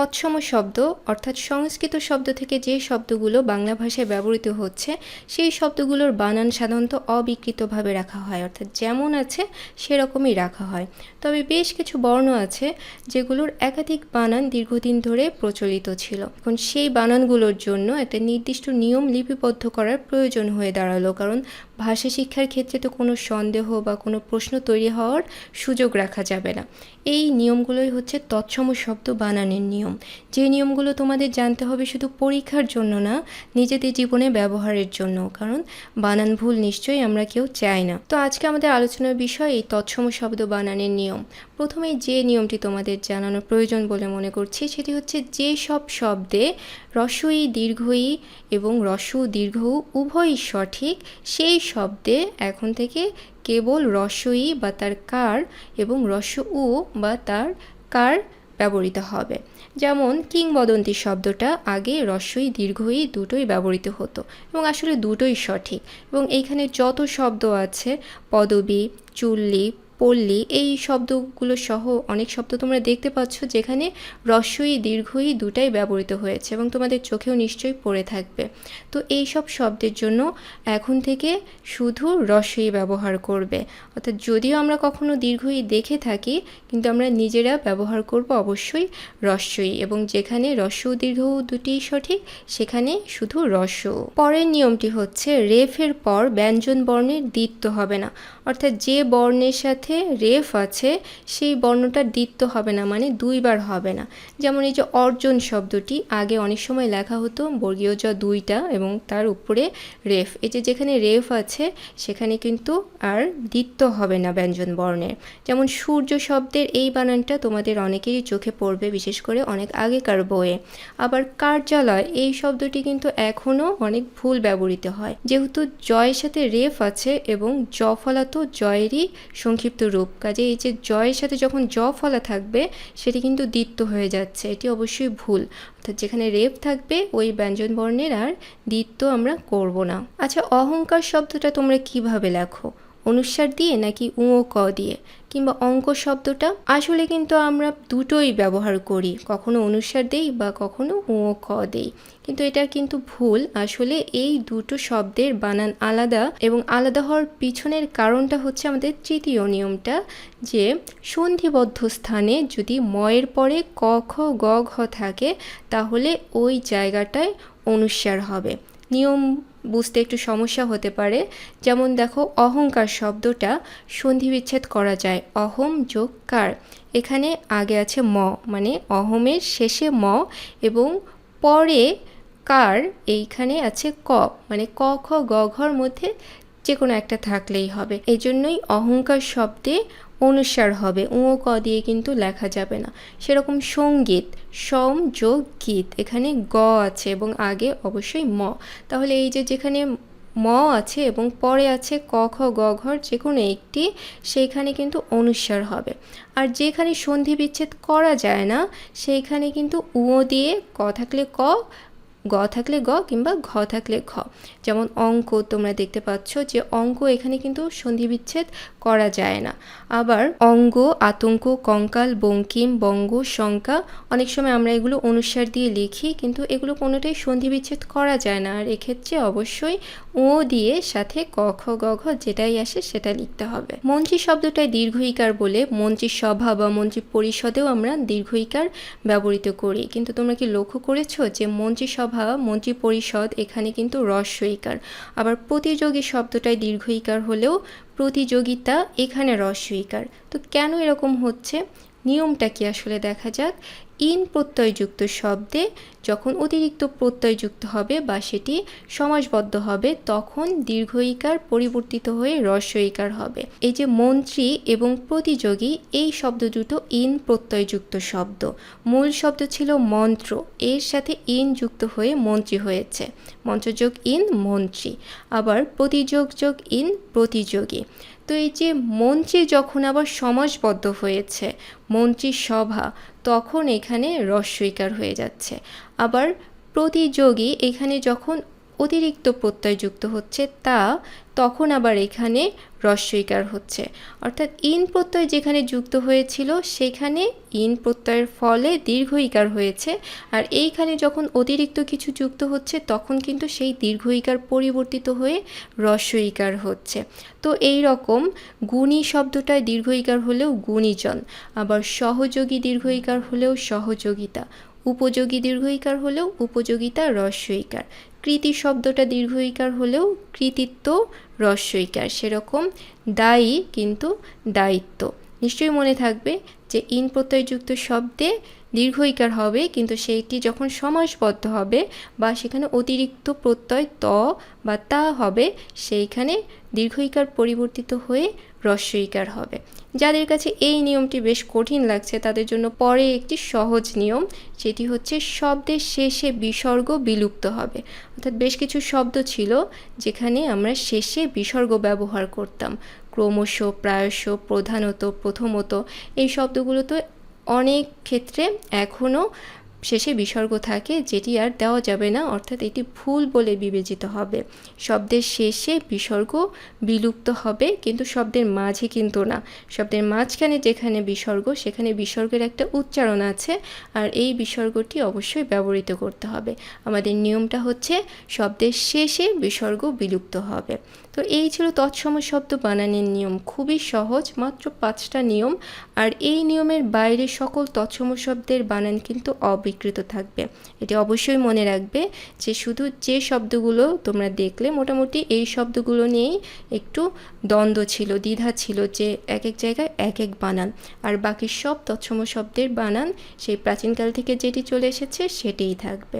তৎসম শব্দ অর্থাৎ সংস্কৃত শব্দ থেকে যে শব্দগুলো বাংলা ভাষায় ব্যবহৃত হচ্ছে, সেই শব্দগুলোর বানান সাধারণত অবিকৃতভাবে রাখা হয়। অর্থাৎ যেমন আছে, সেরকমই রাখা হয়। তবে বেশ কিছু বর্ণ আছে যেগুলোর একাধিক বানান দীর্ঘদিন ধরে প্রচলিত ছিল। এখন সেই বানানগুলোর জন্য একটা নির্দিষ্ট নিয়ম লিপিবদ্ধ করার প্রয়োজন হয়ে দাঁড়াল। কারণ ভাষা শিক্ষার ক্ষেত্রে তো কোনো সন্দেহ বা কোনো প্রশ্ন তৈরি হওয়ার সুযোগ রাখা যাবে না। এই নিয়মগুলোই হচ্ছে তৎসম শব্দ বানানের নিয়ম। যে নিয়মগুলো তোমাদের জানতে হবে শুধু পরীক্ষার জন্য না, নিজেদের জীবনে ব্যবহারের জন্য, কারণ বানান ভুল নিশ্চয়ই আমরা কেউ চাই না। তো আজকে আমাদের আলোচনার বিষয় এই তৎসম শব্দ বানানের নিয়ম। প্রথমে যে নিয়মটি তোমাদের জানানোর প্রয়োজন বলে মনে করছি, সেটি হচ্ছে যে সব শব্দে রসই দীর্ঘই এবং রস্য দীর্ঘ উভয়ই সঠিক, সেই শব্দে এখন থেকে কেবল রসই বা তার কার এবং রস্য উ বা তার কার ব্যবহৃত হবে। যেমন কিংবদন্তি শব্দটা আগে রস্বই দীর্ঘই দুটোই ব্যবহৃত হতো এবং আসলে দুটোই সঠিক এবং এইখানে যত শব্দ আছে, পদবী, চুল্লি পল্লী, এই শব্দগুলো সহ অনেক শব্দ তোমরা দেখতে পাচ্ছ যেখানে রস্বই দীর্ঘই দুটাই ব্যবহৃত হয়েছে এবং তোমাদের চোখেও নিশ্চয়ই পড়ে থাকবে। তো এই সব শব্দের জন্য এখন থেকে শুধু রস্বই ব্যবহার করবে। অর্থাৎ যদিও আমরা কখনো দীর্ঘই দেখে থাকি, কিন্তু আমরা নিজেরা ব্যবহার করব অবশ্যই রস্বই এবং যেখানে রস্য দীর্ঘ দুটিই সঠিক, সেখানে শুধু রস্য পরের নিয়মটি হচ্ছে, রেফের পর ব্যঞ্জন বর্ণের দ্বিত্ব হবে না। অর্থাৎ যে বর্ণের সাথে রেফ আছে, সেই বর্ণটা দ্বিত্ব হবে না মানে দুইবার হবে না। যেমন এই যে অর্জন শব্দটি, আগে অনেক সময় লেখা হতো বর্গীয় জ দুইটা এবং তার উপরে রেফ। এই যে যেখানে রেফ আছে, সেখানে কিন্তু আর দ্বিত্ব হবে না ব্যঞ্জন বর্ণের। যেমন সূর্য শব্দের এই বানানটা তোমাদের অনেকেরই চোখে পড়বে, বিশেষ করে অনেক আগেকার বইয়ে। আবার কার্যালয়, এই শব্দটি কিন্তু এখনও অনেক ভুল ব্যবহৃত হয়। যেহেতু জয়ের সাথে রেফ আছে এবং জ ফলা জয়েরই সংক্ষিপ্ত রূপ কাজে এই যে জয়ের সাথে যখন জ ফলা থাকবে, সেটি কিন্তু দ্বিত্ব হয়ে যাচ্ছে। এটি অবশ্যই ভুল। অর্থাৎ যেখানে রেপ থাকবে, ওই ব্যঞ্জন বর্ণের আর দ্বিত্ব আমরা করব না। আচ্ছা অহংকার শব্দটা তোমরা কীভাবে লেখো? অনুসার দিয়ে নাকি উ ক দিয়ে? কিংবা অঙ্ক শব্দটা, আসলে কিন্তু আমরা দুটোই ব্যবহার করি, কখনো অনুসার দেই বা কখনো ও ক দেই। কিন্তু এটা কিন্তু ভুল, আসলে এই দুটো শব্দের বানান আলাদা এবং আলাদা হওয়ার পিছনের কারণটা হচ্ছে আমাদের তৃতীয় নিয়মটা, যে সন্ধিবদ্ধ স্থানে যদি ময়ের পরে ক, খ, গ, ঘ থাকে, তাহলে ওই জায়গাটায় অনুস্বার হবে। নিয়ম বুঝতে একটু সমস্যা হতে পারে। যেমন দেখো, অহংকার শব্দটা সন্ধি বিচ্ছেদ করা যায়। অহম যোগ কার? এখানে আগে আছে ম মানে অহমের শেষে ম এবং পরে কার এইখানে আছে ক মানে ক, খ, গ, ঘর মধ্যে যে কোনো একটা থাকলেই হবে। এই জন্যই অহংকার শব্দে অনুসার হবে। উ ক দিয়ে কিন্তু লেখা যাবে না। সেরকম সংগীত, সম, যোগ, গীত এখানে গ আছে এবং আগে অবশ্যই ম। তাহলে এই যে যেখানে ম আছে এবং পরে আছে ক, খ, গ, ঘর যে কোনো একটি, সেইখানে কিন্তু অনুস্বার হবে। আর যেখানে সন্ধি বিচ্ছেদ করা যায় না, সেইখানে কিন্তু উও দিয়ে ক থাকলে ক গ থাকলে গ কিংবা ঘ থাকলে ঘ। যেমন অঙ্ক তোমরা দেখতে পাচ্ছ যে অঙ্ক এখানে কিন্তু সন্ধি বিচ্ছেদ করা যায় না। আবার অঙ্গ, আতঙ্ক, কঙ্কাল, বঙ্কিম, বঙ্গ, শঙ্কা অনেক সময় আমরা এগুলো অনুসার দিয়ে লিখি কিন্তু এগুলো কোনোটাই সন্ধি বিচ্ছেদ করা যায় না। আর এক্ষেত্রে অবশ্যই ও দিয়ে সাথে ক, খ, গ, ঘ যেটাই আসে সেটা লিখতে হবে। মন্ত্রী শব্দটাই দীর্ঘইকার বলে মন্ত্রী সভা বা মন্ত্রী পরিষদেও আমরা দীর্ঘইকার ব্যবহৃত করি। কিন্তু তোমরা কি লক্ষ্য করেছ যে মন্ত্রী মন্ত্রী পরিষদ, এখানে কিন্তু রস্বইকার আবার প্রতিযোগী শব্দটাই দীর্ঘইকার হলেও প্রতিযোগিতা এখানে রস্বইকার তো কেন এরকম হচ্ছে? নিয়মটা কি আসলে দেখা যাক? ইন প্রত্যয়যুক্ত শব্দে যখন অতিরিক্ত প্রত্যয়যুক্ত হবে বা সেটি সমাসবদ্ধ হবে, তখন দীর্ঘইকার পরিবর্তিত হয়ে রস্বইকার হবে। এই যে মন্ত্রী এবং প্রতিযোগী, এই শব্দ দুটো ইন প্রত্যয়যুক্ত শব্দ। মূল শব্দ ছিল মন্ত্র। এর সাথে ইন যুক্ত হয়ে মন্ত্রী হয়েছে। মন্ত্রযোগ ইন, মন্ত্রী। আবার প্রতিযোগ যোগ ইন, প্রতিযোগী। তো এই যে মন্ত্রী যখন আবার সমাসবদ্ধ হয়েছে, মন্ত্রী সভা তখন এখানে রস্বইকার হয়ে যাচ্ছে। আবার প্রতিযোগী এখানে যখন অতিরিক্ত প্রত্যয় যুক্ত হচ্ছে তা তখন আবার এখানে রস্বইকার হচ্ছে। অর্থাৎ ইন প্রত্যয় যেখানে যুক্ত হয়েছিল, সেখানে ইন প্রত্যয়ের ফলে দীর্ঘইকার হয়েছে। আর এইখানে যখন অতিরিক্ত কিছু যুক্ত হচ্ছে, তখন কিন্তু সেই দীর্ঘইকার পরিবর্তিত হয়ে রস্বইকার হচ্ছে। তো এই রকম গুণী শব্দটায় দীর্ঘইকার হলেও গুণীজন, আবার সহযোগী দীর্ঘইকার হলেও সহযোগিতা। উপযোগী দীর্ঘইকার হলেও উপযোগিতা রস্যইকার। কৃতি শব্দটা দীর্ঘইকার হলেও কৃতিত্ব রস্যইকার। সেরকম দায়ী কিন্তু দায়িত্ব। নিশ্চয়ই মনে থাকবে যে ইন প্রত্যয়যুক্ত শব্দে দীর্ঘইকার হবে, কিন্তু সেইটি যখন সমাসবদ্ধ হবে বা সেখানে অতিরিক্ত প্রত্যয় ত বা তা হবে, সেইখানে দীর্ঘইকার পরিবর্তিত হয়ে রস্বইকার হবে। যাদের কাছে এই নিয়মটি বেশ কঠিন লাগছে, তাদের জন্য পরে একটি সহজ নিয়ম, সেটি হচ্ছে শব্দের শেষে বিসর্গ বিলুপ্ত হবে। অর্থাৎ বেশ কিছু শব্দ ছিল যেখানে আমরা শেষে বিসর্গ ব্যবহার করতাম। ক্রমশ, প্রায়শ, প্রধানত, প্রথমত, এই শব্দগুলো তো অনেক ক্ষেত্রে এখনও শেষে বিসর্গ থাকে, যেটি আর দেওয়া যাবে না, অর্থাৎ এটি ভুল বলে বিবেচিত হবে। শব্দের শেষে বিসর্গ বিলুপ্ত হবে, কিন্তু শব্দের মাঝে কিন্তু না। শব্দের মাঝখানে যেখানে বিসর্গ, সেখানে বিসর্গের একটা উচ্চারণ আছে, আর এই বিসর্গটি অবশ্যই ব্যবহৃত করতে হবে। আমাদের নিয়মটা হচ্ছে, শব্দের শেষে বিসর্গ বিলুপ্ত হবে। তো এই ছিল তৎসম শব্দ বানানের নিয়ম। খুবই সহজ, মাত্র পাঁচটা নিয়ম, আর এই নিয়মের বাইরে সকল তৎসম শব্দের বানান কিন্তু অবিকৃত থাকবে। এটি অবশ্যই মনে রাখবে যে শুধু যে শব্দগুলো তোমরা দেখলে, মোটামুটি এই শব্দগুলো নিয়েই একটু দ্বন্দ্ব ছিল, দ্বিধা ছিল যে এক এক জায়গায় এক এক বানান। আর বাকি সব তৎসম শব্দের বানান, সেই প্রাচীনকাল থেকে যেটি চলে এসেছে সেটিই থাকবে।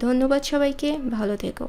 ধন্যবাদ সবাইকে, ভালো থেকো।